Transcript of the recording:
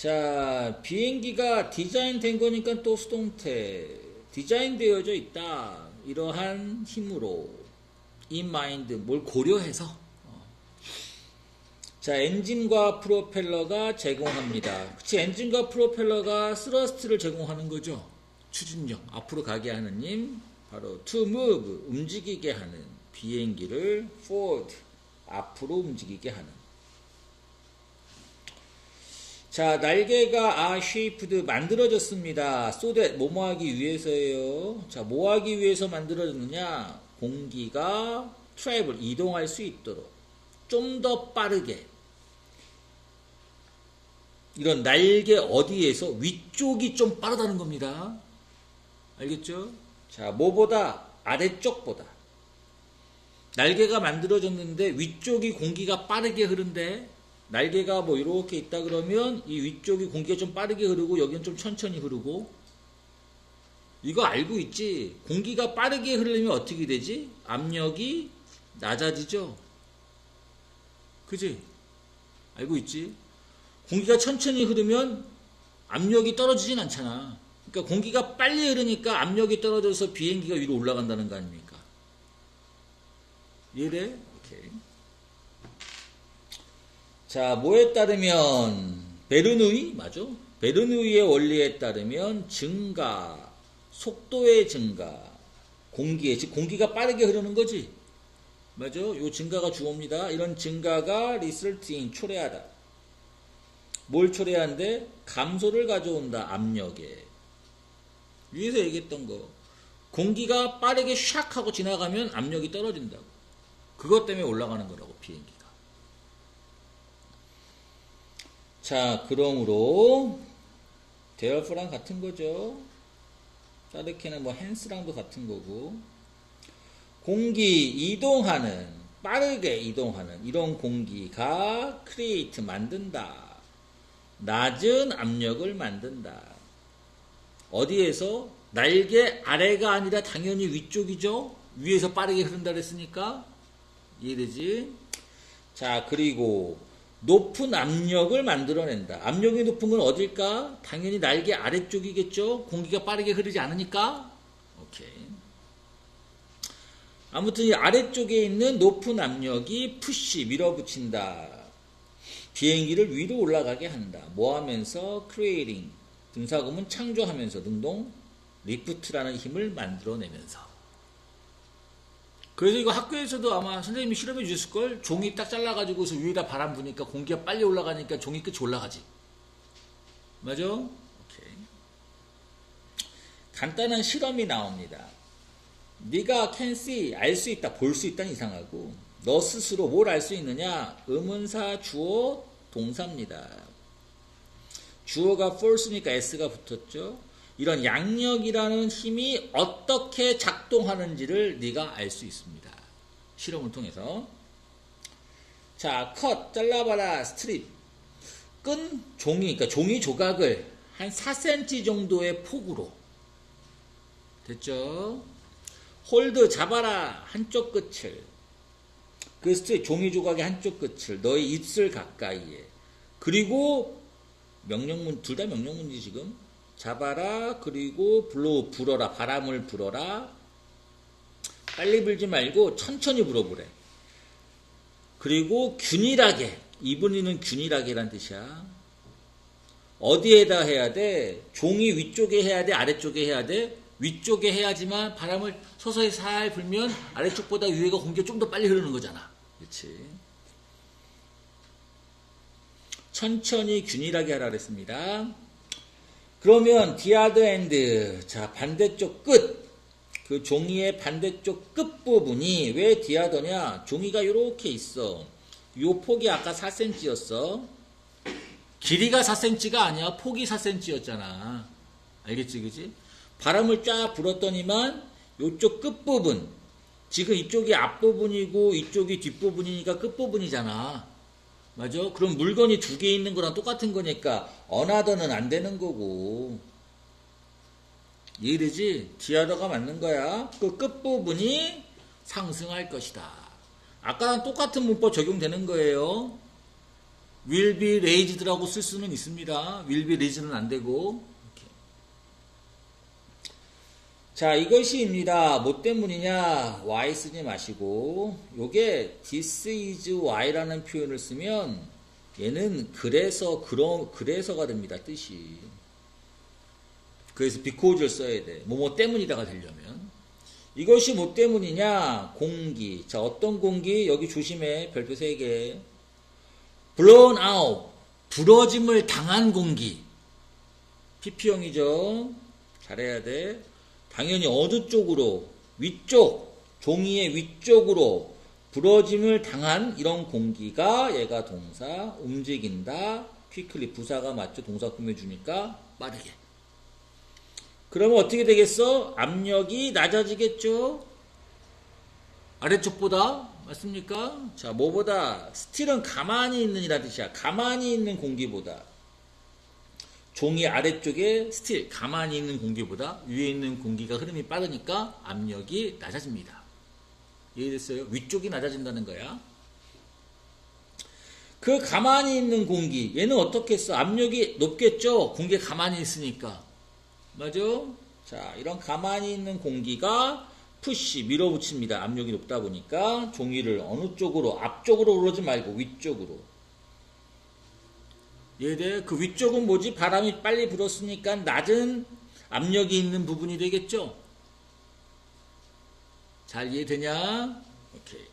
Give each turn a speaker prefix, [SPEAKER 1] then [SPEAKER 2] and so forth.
[SPEAKER 1] 자, 비행기가 디자인된 거니까 또 수동태. 디자인되어져 있다. 이러한 힘으로. mind. 뭘 고려해서. 어. 자, 엔진과 프로펠러가 제공합니다. 그치, 엔진과 프로펠러가 스러스트를 제공하는 거죠. 추진력, 앞으로 가게 하는 힘, 바로 to move, 움직이게 하는 비행기를 forward, 앞으로 움직이게 하는. 자, 날개가 아 shaped 만들어졌습니다. so that 뭐뭐 하기 위해서예요. 자, 뭐 하기 위해서 만들어졌느냐? 공기가 travel 이동할 수 있도록 좀 더 빠르게 이런 날개 어디에서 위쪽이 좀 빠르다는 겁니다. 알겠죠? 자, 뭐보다 아래쪽보다 날개가 만들어졌는데 위쪽이 공기가 빠르게 흐른데 날개가 뭐 이렇게 있다 그러면 이 위쪽이 공기가 좀 빠르게 흐르고 여기는 좀 천천히 흐르고 이거 알고 있지? 공기가 빠르게 흐르면 어떻게 되지? 압력이 낮아지죠? 그지? 알고 있지? 공기가 천천히 흐르면 압력이 떨어지진 않잖아. 그러니까 공기가 빨리 흐르니까 압력이 떨어져서 비행기가 위로 올라간다는 거 아닙니까? 이해돼? 오케이. 자, 뭐에 따르면 베르누이 맞아? 베르누이의 원리에 따르면 증가, 속도의 증가, 공기의 즉 공기가 빠르게 흐르는 거지. 맞아? 요 증가가 주어입니다. 이런 증가가 리설트인 초래하다. 뭘 초래한데? 감소를 가져온다. 압력에. 위에서 얘기했던 거. 공기가 빠르게 샥 하고 지나가면 압력이 떨어진다고. 그것 때문에 올라가는 거라고, 비행기가. 자, 그러므로, 데어프랑 같은 거죠. 짜르케는 뭐 헨스랑도 같은 거고. 공기 이동하는, 빠르게 이동하는 이런 공기가 크리에이트 만든다. 낮은 압력을 만든다. 어디에서? 날개 아래가 아니라 당연히 위쪽이죠? 위에서 빠르게 흐른다 그랬으니까. 이해되지? 자, 그리고 높은 압력을 만들어낸다. 압력이 높은 건 어딜까? 당연히 날개 아래쪽이겠죠? 공기가 빠르게 흐르지 않으니까? 오케이. 아무튼 이 아래쪽에 있는 높은 압력이 푸시, 밀어붙인다. 비행기를 위로 올라가게 한다. 뭐 하면서? creating. 분사구문 창조하면서 능동 리프트라는 힘을 만들어내면서. 그래서 이거 학교에서도 아마 선생님이 실험해 주셨을 걸? 종이 딱 잘라가지고서 위에다 바람 부니까 공기가 빨리 올라가니까 종이 끝이 올라가지. 맞아? 오케이. 간단한 실험이 나옵니다. 네가 can see, 알 수 있다, 볼 수 있다는 이상하고 너 스스로 뭘 알 수 있느냐? 의문사, 주어, 동사입니다. 주어가 false니까 s가 붙었죠. 이런 양력이라는 힘이 어떻게 작동하는지를 네가 알 수 있습니다. 실험을 통해서. 자, 컷, 잘라봐라, 스트립. 끈 종이, 그러니까 종이 조각을 한 4cm 정도의 폭으로. 됐죠? 홀드, 잡아라, 한쪽 끝을. 그 스트립 종이 조각의 한쪽 끝을 너의 입술 가까이에. 그리고 명령문, 둘 다 명령문이지 지금. 잡아라 그리고 불어 불어라 바람을 불어라. 빨리 불지 말고 천천히 불어보래 그리고 균일하게 이분이는 균일하게란 뜻이야. 어디에다 해야 돼? 종이 위쪽에 해야 돼? 아래쪽에 해야 돼? 위쪽에 해야지만 바람을 서서히 살 불면 아래쪽보다 위에가 공기가 좀 더 빨리 흐르는 거잖아. 그렇지? 천천히 균일하게 하라 그랬습니다 그러면 디아드 엔드 자 반대쪽 끝 그 종이의 반대쪽 끝 부분이 왜 디아더냐? 종이가 이렇게 있어. 요 폭이 아까 4cm였어. 길이가 4cm가 아니야. 폭이 4cm였잖아. 알겠지 그지? 바람을 쫙 불었더니만 요쪽 끝 부분 지금 이쪽이 앞 부분이고 이쪽이 뒷 부분이니까 끝 부분이잖아 맞아? 그럼 물건이 두 개 있는 거랑 똑같은 거니까 어나더는 안 되는 거고 이해되지? 디아더가 맞는 거야. 그 끝부분이 상승할 것이다. 아까랑 똑같은 문법 적용되는 거예요. will be raised라고 쓸 수는 있습니다. will be raised는 안 되고. 이렇게. 자, 이것이입니다. 뭐 때문이냐? why 쓰지 마시고, 요게 this is why라는 표현을 쓰면 얘는 그래서, 그런, 그래서가 됩니다. 뜻이. 그래서 because를 써야 돼. 뭐 뭐 때문이다가 되려면. 이것이 뭐 때문이냐? 공기. 자, 어떤 공기? 여기 조심해. 별표 3개. blown out. 부러짐을 당한 공기. PP형이죠. 잘해야 돼. 당연히 어느 쪽으로? 위쪽. 종이의 위쪽으로 부러짐을 당한 이런 공기가 얘가 동사 움직인다. quickly 부사가 맞죠. 동사 꾸며주니까 빠르게. 그러면 어떻게 되겠어? 압력이 낮아지겠죠? 아래쪽보다? 맞습니까? 자, 뭐보다? 스틸은 가만히 있는 이라 뜻이야. 가만히 있는 공기보다. 종이 아래쪽에 스틸, 가만히 있는 공기보다 위에 있는 공기가 흐름이 빠르니까 압력이 낮아집니다. 이해됐어요? 위쪽이 낮아진다는 거야. 그 가만히 있는 공기, 얘는 어떻게 했어? 압력이 높겠죠? 공기가 가만히 있으니까. 맞아? 자, 이런 가만히 있는 공기가 푸시 밀어붙입니다. 압력이 높다 보니까 종이를 어느 쪽으로 앞쪽으로 오르지 말고 위쪽으로. 얘들 그 위쪽은 뭐지? 바람이 빨리 불었으니까 낮은 압력이 있는 부분이 되겠죠? 잘 이해되냐? 오케이.